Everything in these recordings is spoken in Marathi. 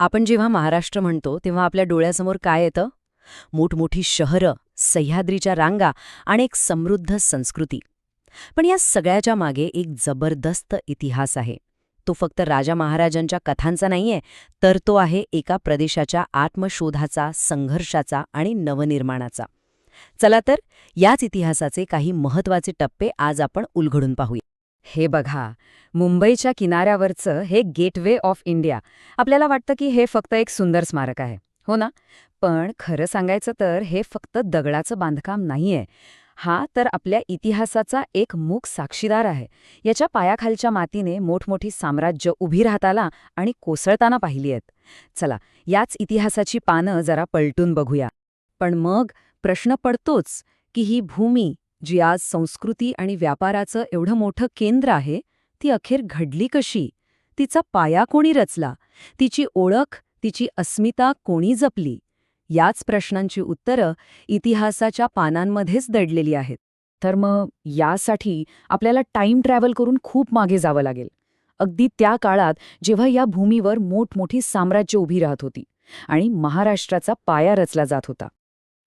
आपण जेव्हा महाराष्ट्र म्हणतो तेव्हा आपल्या डोळ्यासमोर काय येतं? मोठमोठी शहरं सह्याद्रीच्या रांगा आणि एक समृद्ध संस्कृती. पण या सगळ्याच्या मागे एक जबरदस्त इतिहास आहे. तो फक्त राजा महाराजांच्या कथांचा नाहीये तर तो आहे एका प्रदेशाच्या आत्मशोधाचा संघर्षाचा आणि नवनिर्माणाचा. चला तर याच इतिहासाचे काही महत्त्वाचे टप्पे आज आपण उलघडून पाहूया. हे बघा मुंबईच्या किनाऱ्यावरचं हे गेटवे ऑफ इंडिया. आपल्याला वाटतं की हे फक्त एक सुंदर स्मारक आहे हो ना? पण खरं सांगायचं तर हे फक्त दगडाचं बांधकाम नाहीये. हा तर आपल्या इतिहासाचा एक मूक साक्षीदार आहे. याच्या पायाखालच्या मातीने मोठमोठी साम्राज्य उभी राहताना आणि कोसळताना पाहिली आहेत. चला याच इतिहासाची पानं जरा पलटून बघूया. पण मग प्रश्न पडतोच की ही भूमी जी आज संस्कृती आणि व्यापाराचं एवढं मोठं केंद्र आहे ती अखेर घडली कशी? तिचा पाया कोणी रचला? तिची ओळख तिची अस्मिता कोणी जपली? याच प्रश्नांची उत्तरं इतिहासाच्या पानांमध्येच दडलेली आहेत. तर मग यासाठी आपल्याला टाईम ट्रॅव्हल करून खूप मागे जावं लागेल. अगदी त्या काळात जेव्हा या भूमीवर मोठमोठी साम्राज्य उभी राहत होती आणि महाराष्ट्राचा पाया रचला जात होता.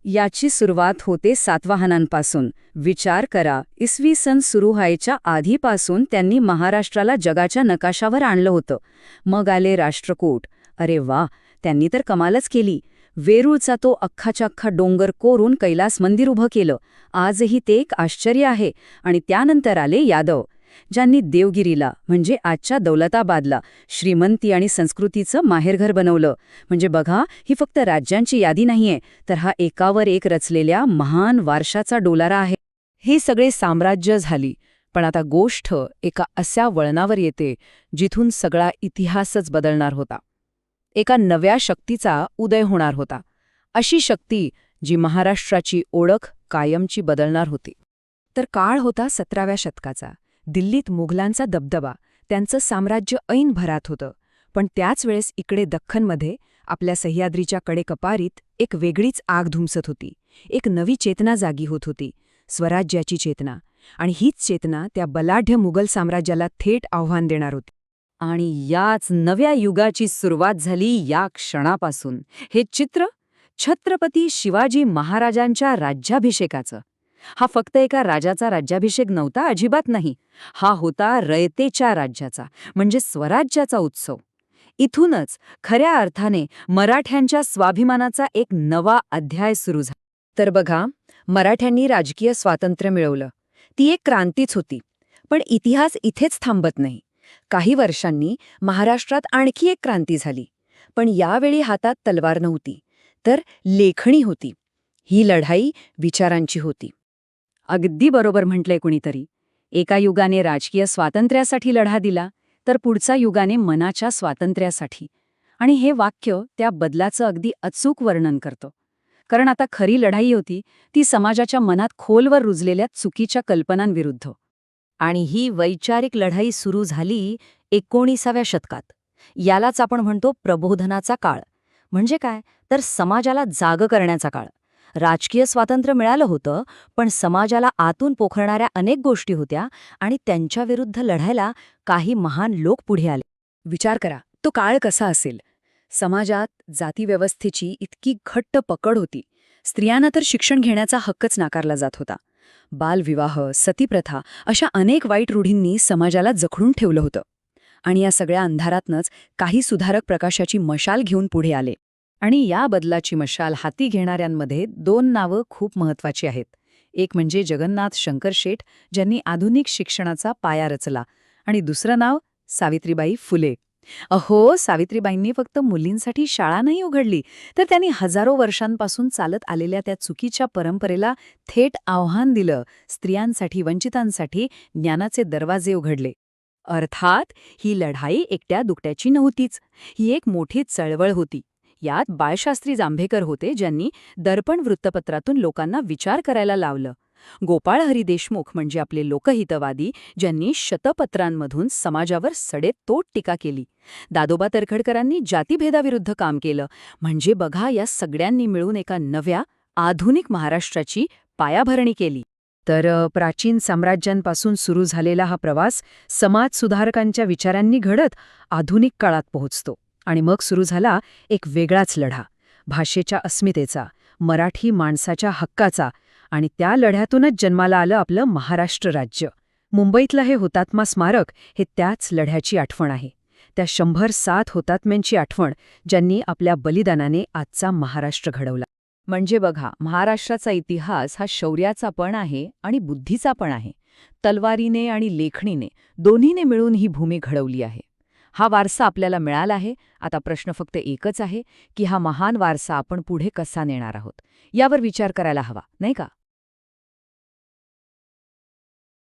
याची सुरुवात होते सातवाहनांपासून. विचार करा इसवी सन सुरू व्हायच्या आधीपासून त्यांनी महाराष्ट्राला जगाच्या नकाशावर आणलं होतं. मग आले राष्ट्रकूट. अरे वा त्यांनी तर कमालच केली. वेरूळचा तो अख्खाच्या अख्खा डोंगर कोरून कैलास मंदिर उभं केलं. आजही ते एक आश्चर्य आहे. आणि त्यानंतर आले यादव. ज्यांनी देवगिरीला म्हणजे आजच्या दौलताबादला श्रीमंती आणि संस्कृतीचं माहेरघर बनवलं. म्हणजे बघा ही फक्त राज्यांची यादी नाहीये तर हा एकावर एक रचलेल्या महान वारशाचा डोलारा आहे. हे सगळे साम्राज्य झाली पण आता गोष्ट एका अशा वळणावर येते जिथून सगळा इतिहासच बदलणार होता. एका नव्या शक्तीचा उदय होणार होता. अशी शक्ती जी महाराष्ट्राची ओळख कायमची बदलणार होती. तर काळ होता सतराव्या शतकाचा. दिल्लीत मुघलांचा दबदबा त्यांचं साम्राज्य ऐन भरात होतं. पण त्याच वेळेस इकडे दख्खनमध्ये आपल्या सह्याद्रीच्या कडेकपारीत एक वेगळीच आग धुमसत होती. एक नवी चेतना जागी होत होती स्वराज्याची चेतना. आणि हीच चेतना त्या बलाढ्य मुघल साम्राज्याला थेट आव्हान देणार होती. आणि याच नव्या युगाची सुरुवात झाली या क्षणापासून. हे चित्र छत्रपती शिवाजी महाराजांच्या राज्याभिषेकाचं. हा फक्त एका राजाचा राज्याभिषेक नव्हता अजिबात नाही. हा होता रयतेच्या राज्याचा म्हणजे स्वराज्याचा उत्सव. इथूनच खऱ्या अर्थाने मराठ्यांच्या स्वाभिमानाचा एक नवा अध्याय सुरू झाला. तर बघा मराठ्यांनी राजकीय स्वातंत्र्य मिळवलं. ती एक क्रांतीच होती. पण इतिहास इथेच थांबत नाही. काही वर्षांनी महाराष्ट्रात आणखी एक क्रांती झाली. पण यावेळी हातात तलवार नव्हती तर लेखणी होती. ही लढाई विचारांची होती. अगदी बरोबर म्हटलंय कुणीतरी. एका युगाने राजकीय स्वातंत्र्यासाठी लढा दिला तर पुढचा युगाने मनाच्या स्वातंत्र्यासाठी. आणि हे वाक्य त्या बदलाचं अगदी अचूक वर्णन करतं. कारण आता खरी लढाई होती ती समाजाच्या मनात खोलवर रुजलेल्या चुकीच्या कल्पनांविरुद्ध. आणि ही वैचारिक लढाई सुरू झाली एकोणीसाव्या शतकात. यालाच आपण म्हणतो प्रबोधनाचा काळ. म्हणजे काय? तर समाजाला जाग करण्याचा काळ. राजकीय स्वातंत्र्य मिळालं होतं पण समाजाला आतून पोखरणाऱ्या अनेक गोष्टी होत्या आणि त्यांच्याविरुद्ध लढायला काही महान लोक पुढे आले. विचार करा तो काळ कसा असेल? समाजात जातीव्यवस्थेची इतकी घट्ट पकड होती. स्त्रियांना तर शिक्षण घेण्याचा हक्कच नाकारला जात होता. बालविवाह सतीप्रथा अशा अनेक वाईट रूढींनी समाजाला जखडून ठेवलं होतं. आणि या सगळ्या अंधारातनंच काही सुधारक प्रकाशाची मशाल घेऊन पुढे आले. आणि या बदलाची मशाल हाती घेणाऱ्यांमध्ये दोन नावं खूप महत्वाची आहेत. एक म्हणजे जगन्नाथ शंकर शेठ ज्यांनी आधुनिक शिक्षणाचा पाया रचला. आणि दुसरं नाव सावित्रीबाई फुले. अहो सावित्रीबाईंनी फक्त मुलींसाठी शाळा नाही उघडली तर त्यांनी हजारो वर्षांपासून चालत आलेल्या त्या चुकीच्या परंपरेला थेट आव्हान दिलं. स्त्रियांसाठी वंचितांसाठी ज्ञानाचे दरवाजे उघडले. अर्थात ही लढाई एकट्या दुकट्याची नव्हतीच. ही एक मोठी चळवळ होती. यात बाळशास्त्री जांभेकर होते ज्यांनी दर्पण वृत्तपत्रातून लोकांना विचार करायला लावलं. गोपाळ हरी देशमुख म्हणजे आपले लोकहितवादी ज्यांनी शतपत्रांमधून समाजावर सडेतोड टीका केली. दादोबा तरखडकरांनी जातीभेदाविरुद्ध काम केलं. म्हणजे बघा या सगळ्यांनी मिळून एका नव्या आधुनिक महाराष्ट्राची पायाभरणी केली. तर प्राचीन साम्राज्यांपासून सुरू झालेला हा प्रवास समाज सुधारकांच्या विचारांनी घडत आधुनिक काळात पोहोचतो. आणि मग सुरू झाला एक वेगळाच लढा भाषेच्या अस्मितेचा मराठी माणसाच्या हक्काचा आणि त्या लढ्यातूनच जन्माला आलं आपलं महाराष्ट्र राज्य. मुंबईतलं हे हुतात्मा स्मारक हे त्याच लढ्याची आठवण आहे. त्या शंभर सात हुतात्म्यांची आठवण ज्यांनी आपल्या बलिदानाने आजचा महाराष्ट्र घडवला. म्हणजे बघा महाराष्ट्राचा इतिहास हा शौर्याचा पण आहे आणि बुद्धीचा पण आहे. तलवारीने आणि लेखणीने दोन्हीने मिळून ही भूमी घडवली आहे. हा वारसा आपल्याला मिळाला आहे. आता प्रश्न फक्त एकच आहे की हा महान वारसा आपण पुढे कसा नेणार आहोत? यावर विचार करायला हवा नाही का?